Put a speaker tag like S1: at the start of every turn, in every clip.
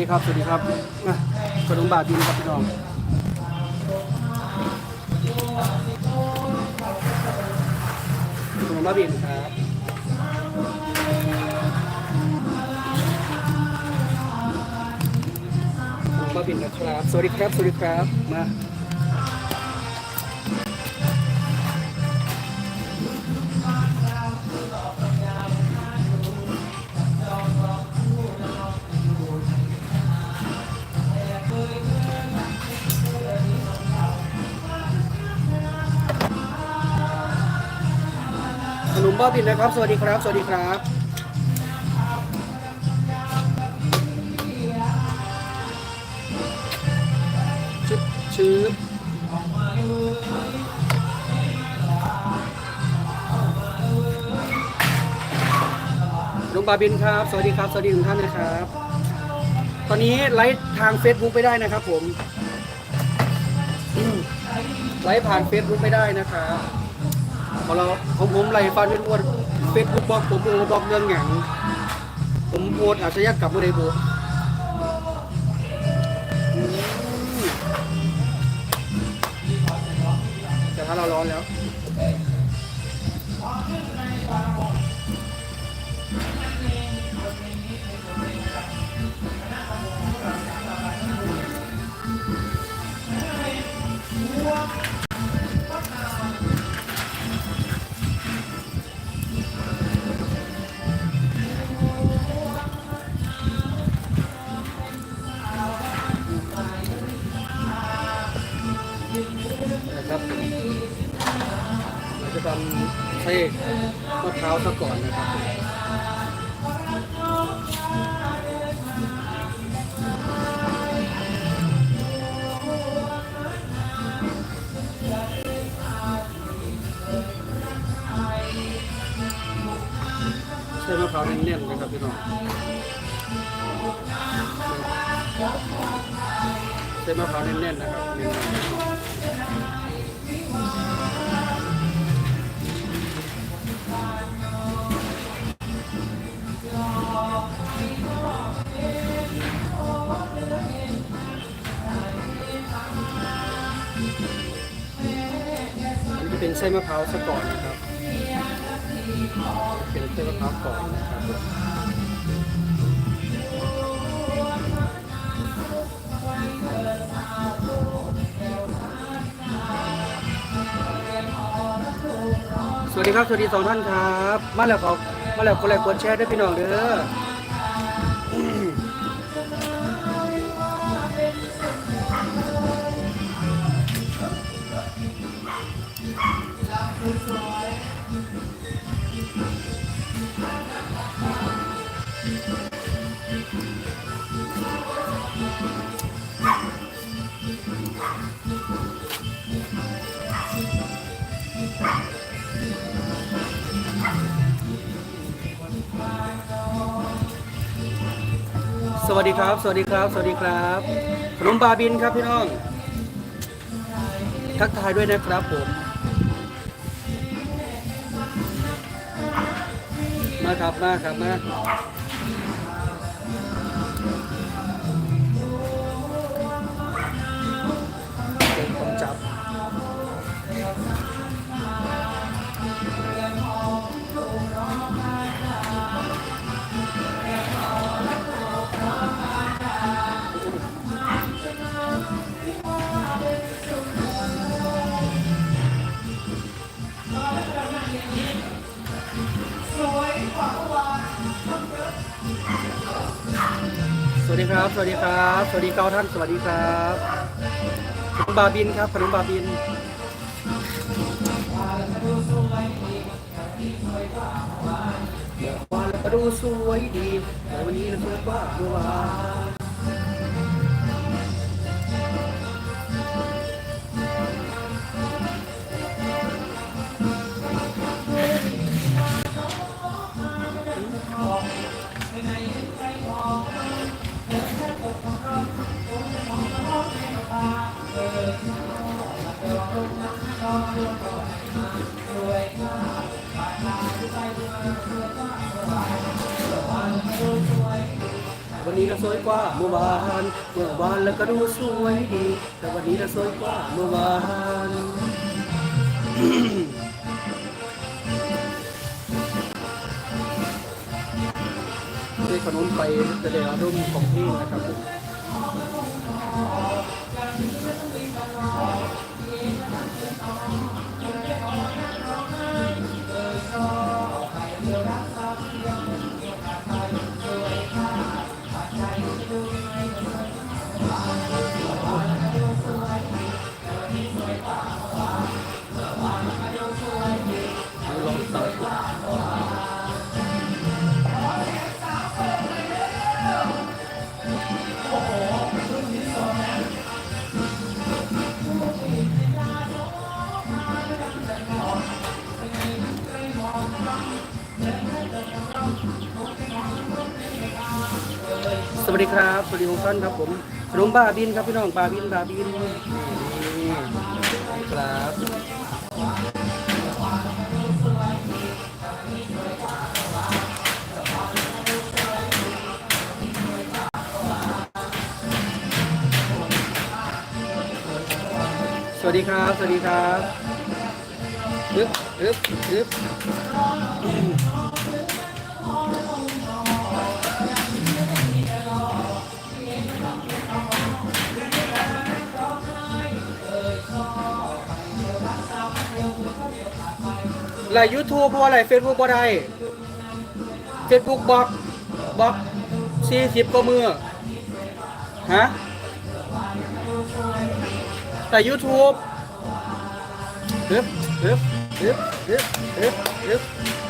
S1: ดีครับ สวัสดีครับกระดุมบาทดินครับพี่น้องขนมบาทดินครับขนมบาทดินนะครับ สวัสดีครับ สวัสดีครับ มา ขนมบ้าบินนะครับ สวัสดีครับ สวัสดีครับชึบชึบขนมบาบินครับ สวัสดีครับ สวัสดีทุกท่านนะครับ ตอนนี้ไลฟ์ทาง Facebook ไม่ได้นะครับผมอืมไลฟ์ผ่าน Facebook ไม่ได้นะครับ ของเราของผมไหลฟันเป็นอวนเฟซบุ๊กบล็อกผมโอบล็อกเรื่องหยังผมโอนอาชญากรรมไม่ได้บุอืมแต่ถ้าเราร้อนแล้วาวเน้นๆนะครับพี่น้องใช้มะพร้าวเน้นๆนะครับเน้นๆอันนี้เป็นไส้มะพร้าวซะก่อนนะครับ เป็นไส้มะพร้าวก่อนนะครับสวัสดีครับ สวัสดีสองท่านครับ มาแล้วขอมาแล้วกดไลค์กดแชร์ด้วยพี่น้องเด้อ สวัสดีครับ สวัสดีครับ สวัสดีครับขนมบาบินครับพี่น้อง ทักทายด้วยนะครับผม มาครับ มาครับ มา วัสดีครับ สวัสดีเก้าท่าน สวัสดีครับขนมบาบินครับขนมบาบินวันก็ดูสวยดีแต่วันนี้เราสวยกว่าเมื่อวาน
S2: ว่าเมื่อวาน เมื่อวานแล้วก็ดูสวยดี แต่วันนี้เราสวยกว่าเมื่อวานด้วยขนมไปแสดงอารมณ์ของพี่นะครับ สวัสดีทุกท่านครับผมขนมบาบินครับพี่น้องบาบินบาบินนี่ครับสวัสดีครับ สวัสดีครับอึ๊บอึ๊บอึ๊บ ไลฟ์ยูทูบเพราะว่าอะไรเฟซบุ๊กบ่ได้เฟซบุ๊กบล็อกบล็อกสี่สิบกว่ามือฮะแต่ YouTube ฮึบฮึบฮึบฮึบฮึบฮึบไปดูดำ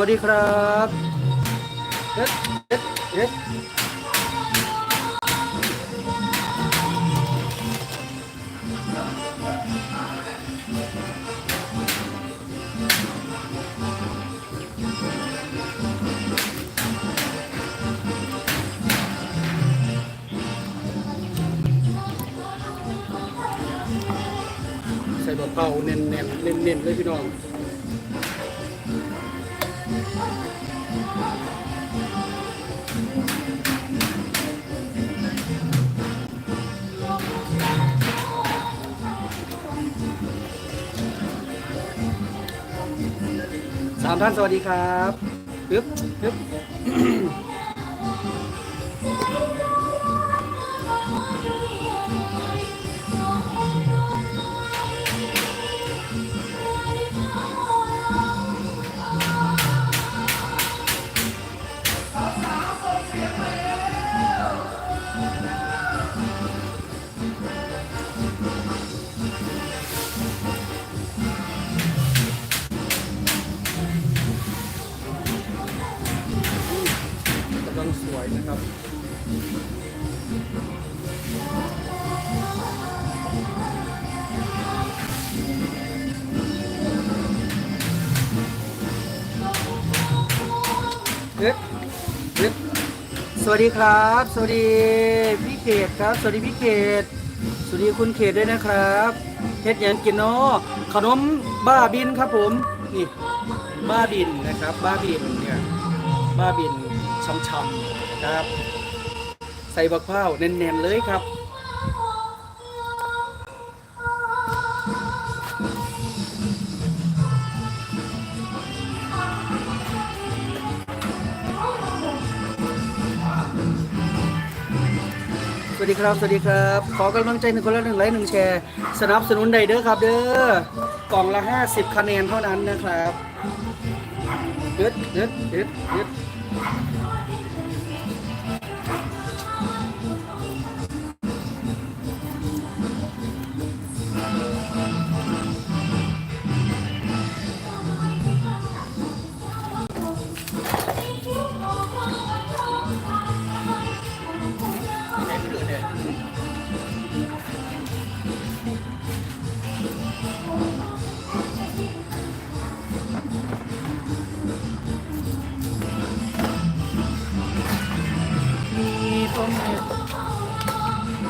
S2: วัสดีครับเอ๊ะเอ๊ะเอ๊ะใส่บะเป่าเน้นๆเน้นเน้นๆเลยพี่น้อง ท่านสวัสดีครับปึ๊บปึ๊บ สวัสดีครับ สวัสดีพี่เขตครับ สวัสดีพี่เขต สวัสดีคุณเขตด้วยนะครับเฮ็ดหยังกินเนาะขนมบ้าบินครับผมนี่บ้าบินนะครับ บ้าบินเนี่ยบ้าบินช่ำๆนะครับ ใส่บักพร้าวเน้นๆเลยครับ วัสดีครับ สวัสดีครับ ขอกำลังใจหนึ่งคนละหนึ่งไลค์หนึ่งแชร์ สนับสนุนไดเด้อครับ เด้อกล่องละ 50 คะแนนเท่านั้นนะครับเด็ดเด็ดเด็ดเด็ด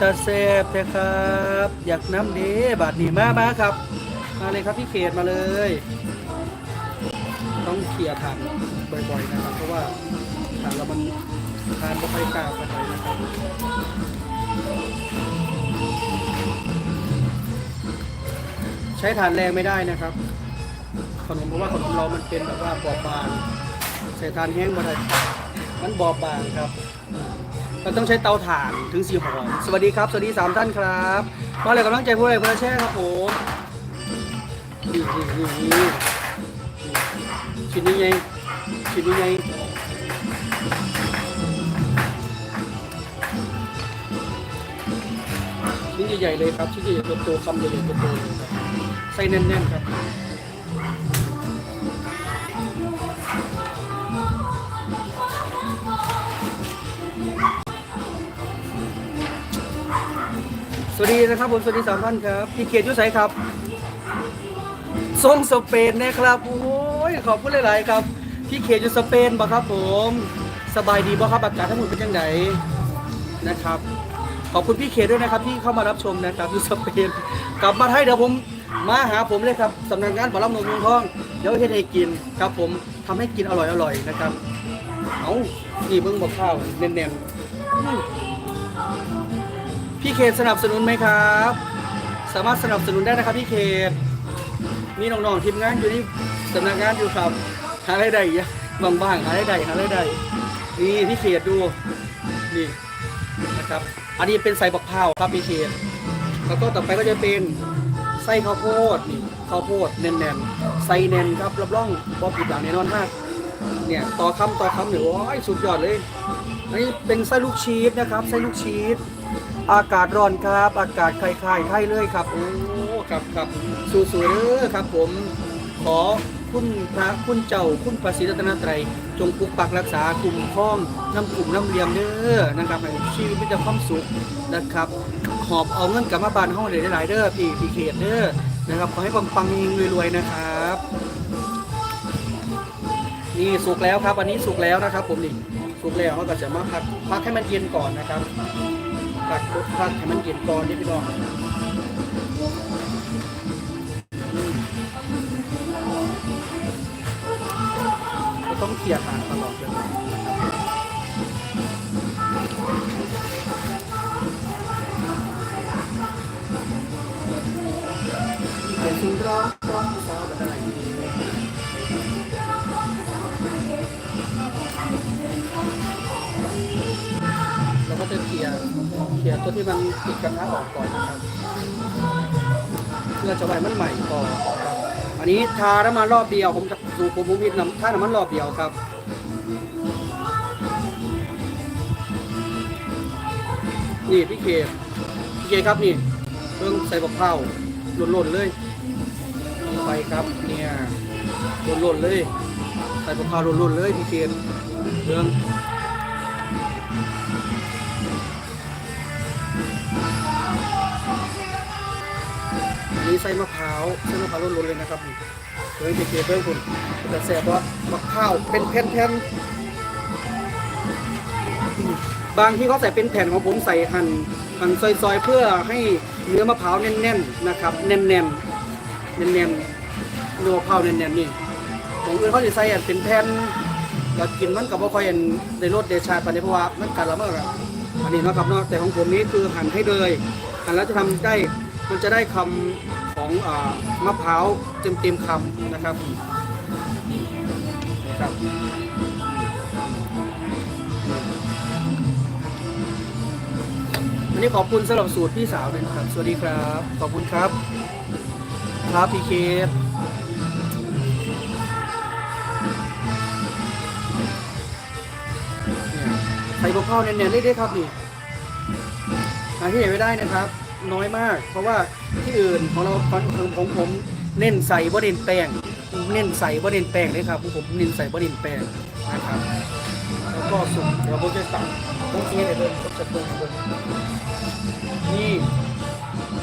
S2: ตาเซบเถอะครับ อยากน้ำด้บาทนี้มามาครับ มาเลยครับพี่เขตมาเลย ต้องเคลียร์ถังบ่อยๆนะครับ เพราะว่าถังเรามันทานไม่ค่กล้าไปไหนนะครับใช้ฐานแรงไม่ได้นะครับ ขนมเพราะว่าขนมเรามันเป็นแบบว่าบอบบางใส่ฐานแห้งมาได้มันบอบบางครับ เราต้องใช้เตาถ่านถึงสีหอมสวัสดีครับ สวัสดีสามท่านครับมาเลยกำลังใจผู้ใดผู้ใดแช่ครับผมนี่นี่นี่นี่ชิ้นนี้ไงชิ้นนี้ไงชิ้นใหญ่ๆเลยครับชิ้นใหญ่ๆตัวคำใหญ่ๆตัวๆเลยครับไส้แน่นๆครับ วัสดีนะครับผมสวัสดีสามท่านครับพี่เกียรติยุ้ยใสครับทรงสเปนนะครับโอ้ยขอบคุณหลาย ๆ ครับ พี่เกียรติอยู่สเปนบ่ครับผม สบายดีบ่ครับอากาศทั้งหมดเป็นยังไงนะครับ ขอบคุณพี่เกียด้วยนะครับที่เข้ามารับชมนะครับอยู่สเปนกลับมาไทยเดี๋ยวผมมาหาผมเลยครับสำนักงานปลาล่ำนงทองเดี๋ยวเฮ็ดให้กินครับผมทำให้กินอร่อยๆนะครับเอานี่เบิ่งบอกข้าวแน่นๆ พี่เขตสนับสนุนไหมครับ สามารถสนับสนุนได้นะครับพี่เขตมีน้องๆทีมงานอยู่ที่สำนักงานอยู่ครับหาอะไรได้อีกบางบ้างๆหาอะไรายได้หาอะไรายได้นี่พี่เขตดูนี่นะครับ อันนี้เป็นใส่บักพร้าวครับพี่เขตแล้วก็ต่อไปก็จะเป็นไส้ข้าวโพดนี่ข้าวโพดแน่นๆไส้แน่นครับรับรองบอผิดหลังแน่นอนฮะเนี่ยต่อคำต่อคำเนี่ยโอ้ยสุดยอดเลยอันนี้เป็นไส้ลูกชีสนะครับไส้ลูกชีส อากาศร้อนครับ อากาศคล้ายๆไทยเลยครับ โอ้ครับครับสู้ๆเด้อครับ ผม ขอคุณพระคุณเจ้าคุณพระศรีรัตนตรัยจงปกปักรักษากลุ่มข้องน้ำกลุ่มน้ำเลียมเด้อนะครับให้ชีวิตมีแต่ความสุขนะครับหอบเอาเงินกลับมาบ้านห้องเลยหลายๆเด้อพี่พี่เขตเด้อนะครับขอให้ปังๆยิงรวยๆนะครับ นี่สุกแล้วครับอันนี้สุกแล้วนะครับ ผมนี่สุกแล้วเขาก็จะมาพักพักให้มันเย็นก่อนนะครับ พักพักให้มันเย็นก่อนนี่พี่น้องต้องเคลียร์ทางตลอดเลยเดี๋ยวสิ่งร้อง เราก็จะเคลียร์เคลียร์ตัวที่มันติดกระทะออกก่อนนะครับเพื่อจะไว้มันใหม่ก่อนอันนี้ทาน้ำมันรอบเดียวผมจะสูผมผมมีน้ำทาน้ำมันรอบเดียวครับนี่พี่เคพี่เคครับนี่เพิ่งใส่บักเผาหล่นๆเลยลงไปครับเนี่ยหล่นๆเลย ใส่บักเผาหล่นๆเลยพี่เคเรื่อง นนี้ใส่มะพร้าวใส่มะพร้าวหล่นๆเลยนะครับนี่เพิ่งพี่เพิ่งคุณจะแสบว่าบักเผาเป็นแผ่นๆบางที่เขาใส่เป็นแผ่นของผมใส่หั่นหั่นซอยๆเพื่อให้เนื้อมะพร้าวแน่นๆนะครับแน่นๆแน่นๆเนื้อมะพร้าวแน่นๆนี่ของอื่นเขาจะใส่เป็นแผ่นเรากินมันกับว่าค่อยในรสเดชาปานนี้เพราะว่ามันกัดล้วมันก็อันนี้นาะครับเนาะแต่ของผมนี้คือหั่นให้เลยหั่นแล้วจะทำได้ มันจะได้คำของอมะพร้าวเต็มๆคำนะครับนะครับวันนี้ขอบคุณสำหรับสูตรพี่สาวด้วยนะครับ สวัสดีครับ ขอบคุณครับ ครับพี่เคสเพราเน้นๆเลยเด้ครับนี่หาที่ไหนไม่ได้นะครับ น้อยมาก เพราะว่าที่อื่นของเราของของผมผมเน้นใส่บ่เน้นแป้งเน้นใส่บ่เน้นแป้งเลยครับของผมเน้นใส่บ่เน้นแป้งนะครับแล้วก็สุ่มเดี๋ยวผมจะสั่งต้องเทเลยเดินจะเดินเดินนี่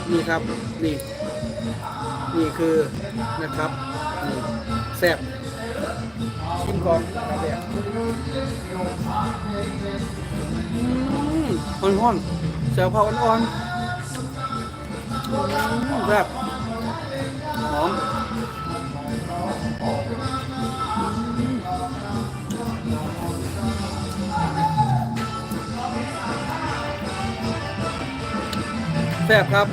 S2: นี่ครับนี่นี่คือนะครับนี่แซ่บชิมก่อนครับแบบอืมอ่อนๆแซวเผาอ่อนๆอืม แบบหอมแซ่บครับ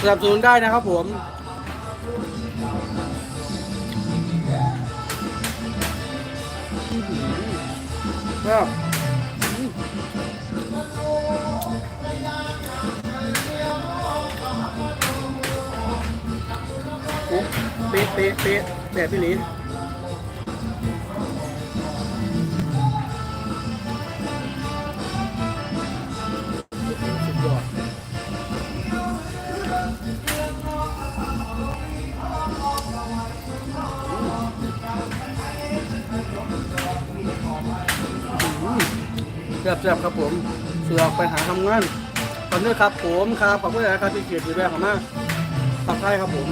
S2: สนับสนุนได้นะครับผม ครับโอ้เป๊ะเป๊ะเป๊ะแบบพี่หลี ซ่บครับผมเสือกไปหาทำงานตอนนี้ครับผมครับขอบคุณนะครับที่เกียรติแวะเข้ามาปักไทยครับผม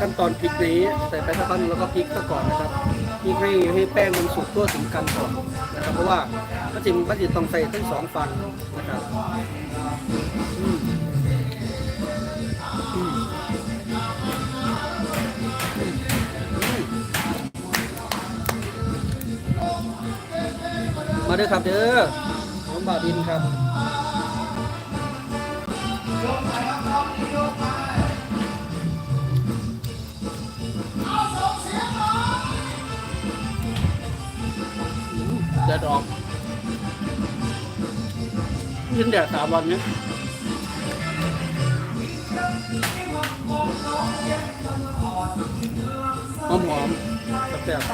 S2: ขั้นตอนพริกนี้ใส่ไปสักพักหนึ่งแล้วก็พริกซะก่อนนะครับพริกให้ให้แป้งมันสุกทั่วถึงกันก่อนนะครับ เพราะว่าพระจิมพระจิตต้องใส่ทั้งสองฝั่งนะครับมาด้อครับเด้อผมบ่าวดินครับ แดดออกยินแดดสามวันเนี้ยหอมหอมแซ่บๆค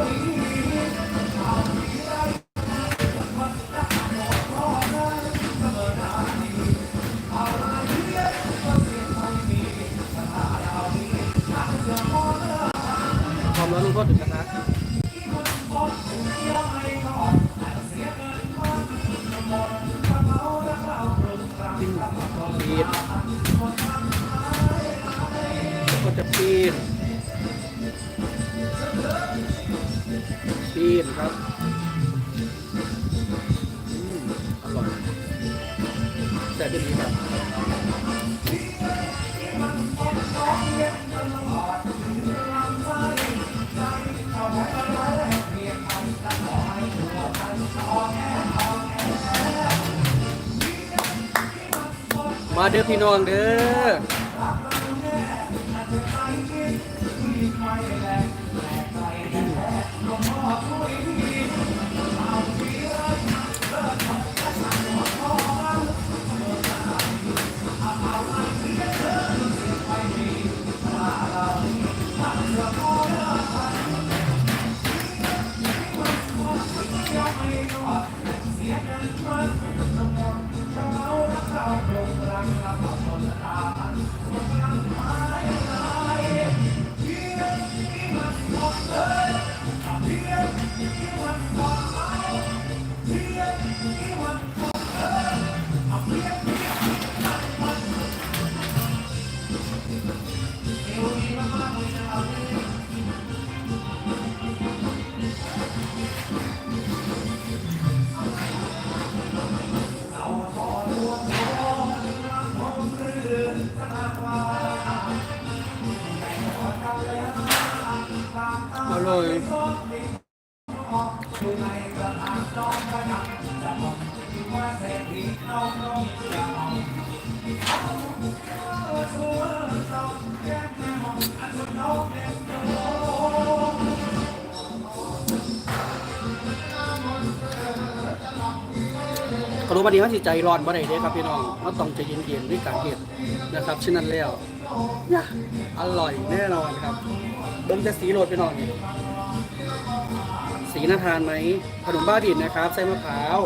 S2: วามร้อนลงโทษถึงกระทะปีนก็จะปีนปีนครับ มาเด้อพี่น้องเด้อ
S1: อนกรนดีเพราะใจร้อนว่าดีว่าจิตใจร้อนบ่ได้เด้ครับพี่น้องเราต้องใจเย็นๆด้วยการเห็ดนะครับเช่นนั้นแล้วอร่อยแน่นอนครับดมจะสีโรดพี่น้องนี่ สีน่าทานไหมขนมบ้าดินนะครับใส่มะพร้าว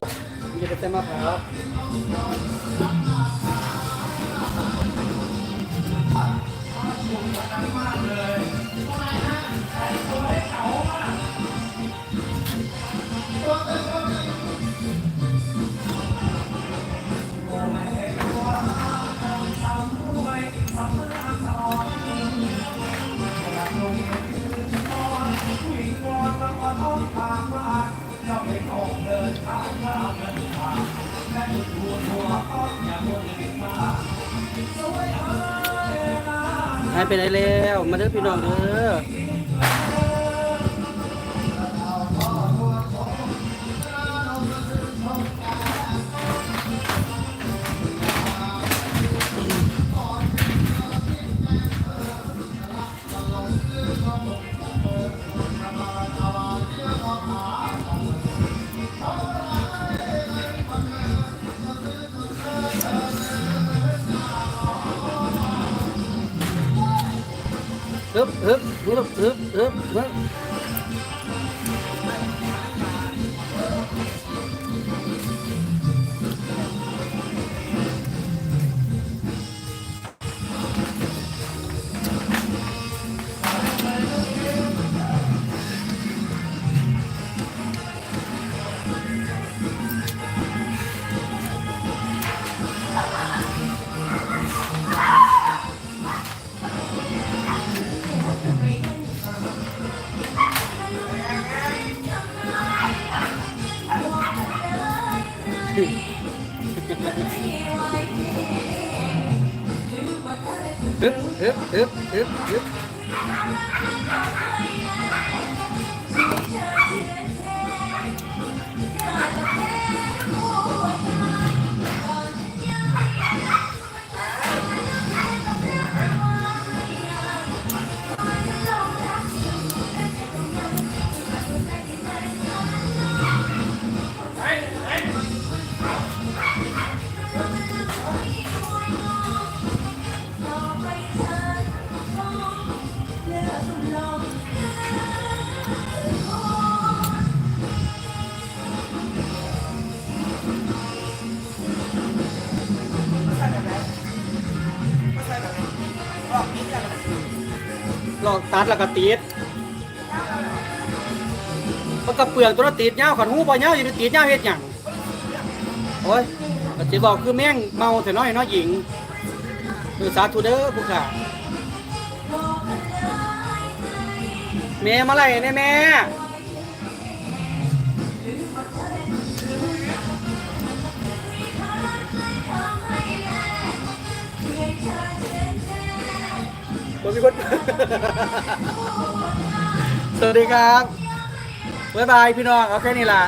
S1: มีจะเป็นใส่มะพร้าว หายไปไหนแล้ว มาเด้อพี่น้องเด้อ ฮึบฮึบฮึบฮึบฮึบฮึบ Hip, hip, hip, hip, hip. บฮึบฮึบลองตัดแล้วก็ติดมันกระเปลือกตัวละติดยาขันหูบ่ยาอยู่ในติดเน่าเฮ็ดหยังโอ้ยก็สิบอกคือแม่งเมาแต่น้อยน้อยหญิงคือสาธุเด้อผู้ชายแม่มาไล่เน่ยแม่ ผมมีคน สวัสดีครับ บ๊ายบายพี่น้อง เอาแค่นี้ล่ะ